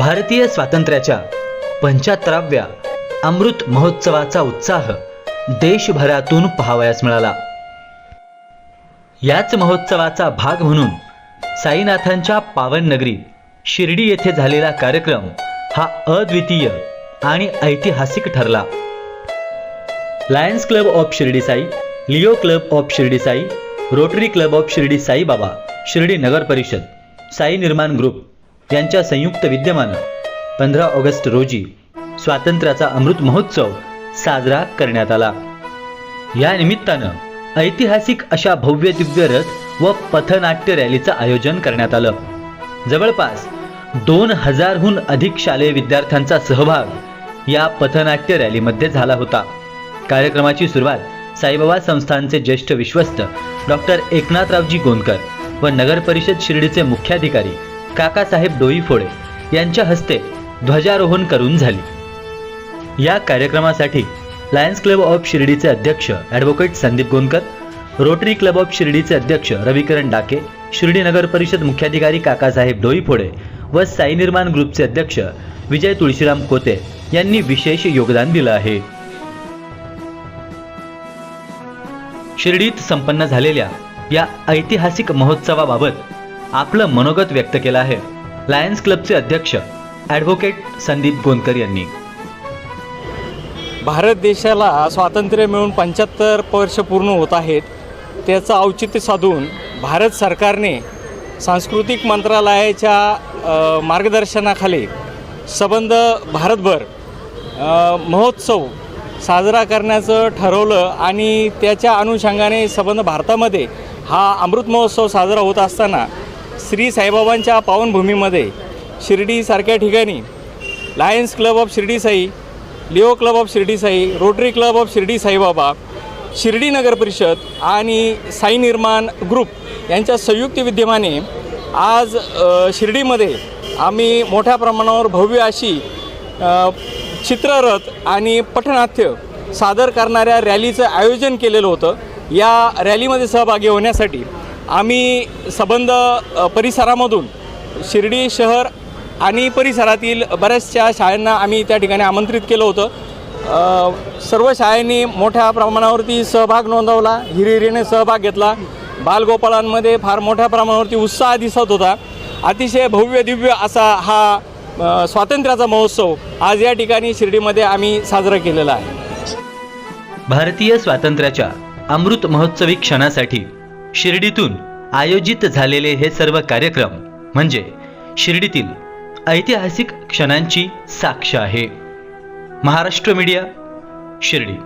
भारतीय स्वातंत्र्याच्या पंच्याहत्तराव्या अमृत महोत्सवाचा उत्साह देशभरातून पाहावयास मिळाला. याच महोत्सवाचा भाग म्हणून साईनाथांच्या पावन नगरी शिर्डी येथे झालेला कार्यक्रम हा अद्वितीय आणि ऐतिहासिक ठरला. Lions club of Shirdi Sai Leo club of Shirdi Sai Rotary club of Shirdi Sai Baba Shirdi Nagar परिषद साई निर्माण ग्रुप यांच्या संयुक्त विद्यमानं पंधरा ऑगस्ट रोजी स्वातंत्र्याचा अमृत महोत्सव साजरा करण्यात आला. या निमित्तानं ऐतिहासिक अशा भव्य दिव्य रथ व पथनाट्य रॅलीचं आयोजन करण्यात आलं. जवळपास दोन हजारहून अधिक शालेय विद्यार्थ्यांचा सहभाग या पथनाट्य रॅलीमध्ये झाला होता. कार्यक्रमाची सुरुवात साईबाबा संस्थानचे ज्येष्ठ विश्वस्त डॉक्टर एकनाथरावजी गोंदकर व नगर परिषद शिर्डीचे मुख्याधिकारी काकासाहेब डोईफोडे यांच्या हस्ते ध्वजारोहण करून झाली. या कार्यक्रमासाठी लायन्स क्लब ऑफ शिर्डीचे अध्यक्ष advocate Sandeep Gondkar Rotary club of शिर्डीचे अध्यक्ष रविकरण डाके शिर्डी नगर परिषद मुख्याधिकारी काकासाहेब डोईफोडे व साई निर्माण ग्रुपचे अध्यक्ष विजय तुळशीराम कोते यांनी विशेष योगदान दिलं आहे. शिर्डीत संपन्न झालेल्या या ऐतिहासिक महोत्सवाबाबत आपलं मनोगत व्यक्त केलं आहे. लायन्स क्लबचे अध्यक्ष ॲडव्होकेट संदीप गोंदकर यांनी. भारत देशाला स्वातंत्र्य मिळून पंच्याहत्तर वर्ष पूर्ण होत आहेत. त्याचं औचित्य साधून भारत सरकारने सांस्कृतिक मंत्रालयाच्या मार्गदर्शनाखाली सबंध भारतभर महोत्सव साजरा करण्याचं ठरवलं आणि त्याच्या अनुषंगाने सबंध भारतामध्ये हा अमृत महोत्सव साजरा होत असताना श्री साईबाबांच्या पावनभूमीमध्ये शिर्डीसारख्या ठिकाणी Lions club of Shirdi Sai Leo club of Shirdi Sai Rotary club of Shirdi Saibaba Shirdi Nagar Parishad आणि साई निर्माण ग्रुप यांच्या संयुक्त विद्यमाने आज शिर्डीमध्ये आम्ही मोठ्या प्रमाणावर भव्य अशी चित्ररथ आणि पठनाथ्य सादर करणाऱ्या रॅलीचं आयोजन केलेलं होतं. या रॅलीमध्ये सहभागी होण्यासाठी आम्ही सबंध परिसरामधून शिर्डी शहर आणि परिसरातील बऱ्याचशा शाळांना आम्ही त्या ठिकाणी आमंत्रित केलं होतं. सर्व शाळांनी मोठ्या प्रमाणावरती सहभाग नोंदवला हिरिहिरीने सहभाग घेतला. बालगोपाळांमध्ये फार मोठ्या प्रमाणावरती उत्साह दिसत होता. अतिशय भव्य दिव्य असा हा स्वातंत्र्याचा महोत्सव आज या ठिकाणी शिर्डीमध्ये आम्ही साजरा केलेला आहे. भारतीय स्वातंत्र्याच्या अमृत महोत्सवी क्षणासाठी शिर्डीतून आयोजित झालेले हे सर्व कार्यक्रम म्हणजे शिर्डीतील ऐतिहासिक क्षणांची साक्ष आहे. महाराष्ट्र मीडिया शिर्डी.